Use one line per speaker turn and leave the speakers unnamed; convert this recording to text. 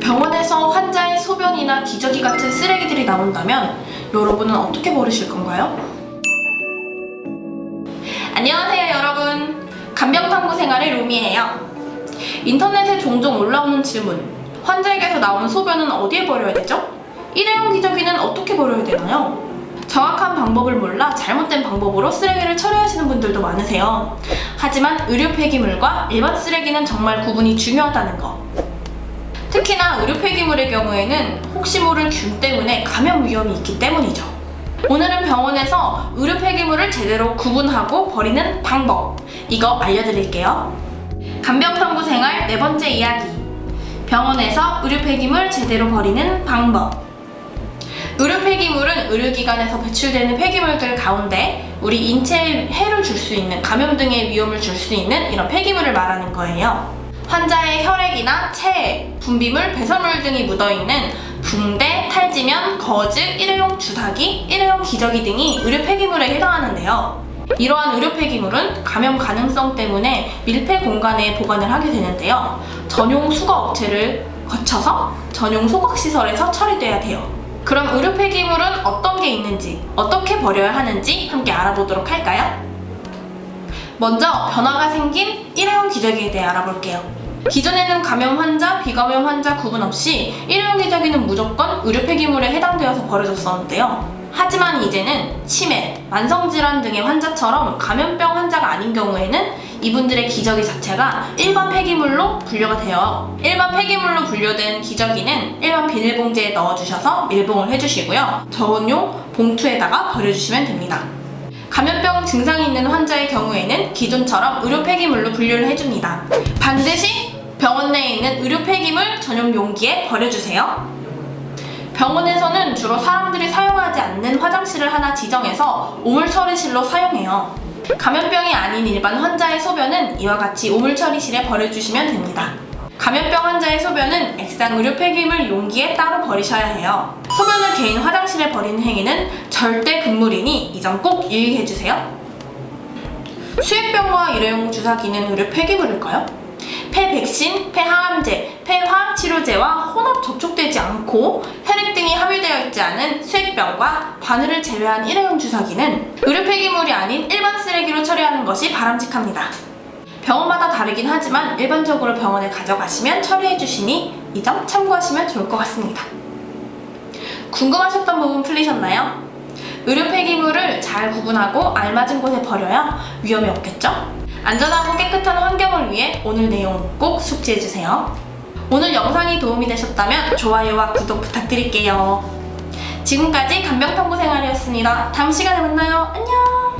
병원에서 환자의 소변이나 기저귀 같은 쓰레기들이 나온다면 여러분은 어떻게 버리실 건가요? 안녕하세요 여러분 간병탐구 생활의 루미예요 인터넷에 종종 올라오는 질문 환자에게서 나온 소변은 어디에 버려야 되죠? 일회용 기저귀는 어떻게 버려야 되나요? 정확한 방법을 몰라 잘못된 방법으로 쓰레기를 처리하시는 분들도 많으세요. 하지만 의료 폐기물과 일반 쓰레기는 정말 구분이 중요하다는 거. 특히나 의료 폐기물의 경우에는 혹시 모를 균 때문에 감염 위험이 있기 때문이죠. 오늘은 병원에서 의료 폐기물을 제대로 구분하고 버리는 방법 이거 알려드릴게요. 간병탐구 생활 네 번째 이야기. 병원에서 의료 폐기물 제대로 버리는 방법. 의료 폐기물은 의료기관에서 배출되는 폐기물들 가운데 우리 인체에 해를 줄 수 있는 감염 등의 위험을 줄 수 있는 이런 폐기물을 말하는 거예요. 환자의 혈액이나 체액, 분비물, 배설물 등이 묻어있는 붕대, 탈지면, 거즈, 일회용 주사기, 일회용 기저귀 등이 의료 폐기물에 해당하는데요. 이러한 의료 폐기물은 감염 가능성 때문에 밀폐 공간에 보관을 하게 되는데요. 전용 수거 업체를 거쳐서 전용 소각 시설에서 처리돼야 돼요. 그럼 의료 폐기물은 어떤 게 있는지, 어떻게 버려야 하는지 함께 알아보도록 할까요? 먼저 변화가 생긴 일회용 기저귀에 대해 알아볼게요. 기존에는 감염 환자, 비감염 환자 구분 없이 일회용 기저귀는 무조건 의료 폐기물에 해당되어서 버려졌었는데요. 하지만 이제는 치매, 만성질환 등의 환자처럼 감염병 환자가 아닌 경우에는 이분들의 기저귀 자체가 일반 폐기물로 분류가 돼요. 일반 폐기물로 분류된 기저귀는 일반 비닐봉지에 넣어주셔서 밀봉을 해주시고요. 전용 봉투에다가 버려주시면 됩니다. 감염병 증상이 있는 환자의 경우에는 기존처럼 의료 폐기물로 분류를 해줍니다. 반드시 병원 내에 있는 의료 폐기물 전용 용기에 버려주세요. 병원에서는 주로 사람들이 사용하지 않는 화장실을 하나 지정해서 오물 처리실로 사용해요. 감염병이 아닌 일반 환자의 소변은 이와 같이 오물 처리실에 버려주시면 됩니다. 감염병 환자의 소변은 액상 의료 폐기물 용기에 따로 버리셔야 해요. 소변을 개인 화장실에 버리는 행위는 절대 금물이니 이 점 꼭 유의해주세요. 수액병과 일회용 주사기는 의료 폐기물일까요? 폐 백신, 폐 항암제, 폐 화학 치료제와 혼합 접촉되지 않고 혈액 등이 함유되어 있지 않은 수액병과 바늘을 제외한 일회용 주사기는 의료 폐기물이 아닌 일반 쓰레기로 처리하는 것이 바람직합니다. 병원마다 다르긴 하지만 일반적으로 병원에 가져가시면 처리해 주시니 이 점 참고하시면 좋을 것 같습니다. 궁금하셨던 부분 풀리셨나요? 의료 폐기물을 잘 구분하고 알맞은 곳에 버려야 위험이 없겠죠? 안전하고 깨끗한 환경을 위해 오늘 내용 꼭 숙지해주세요. 오늘 영상이 도움이 되셨다면 좋아요와 구독 부탁드릴게요. 지금까지 간병탐구 생활이었습니다. 다음 시간에 만나요. 안녕!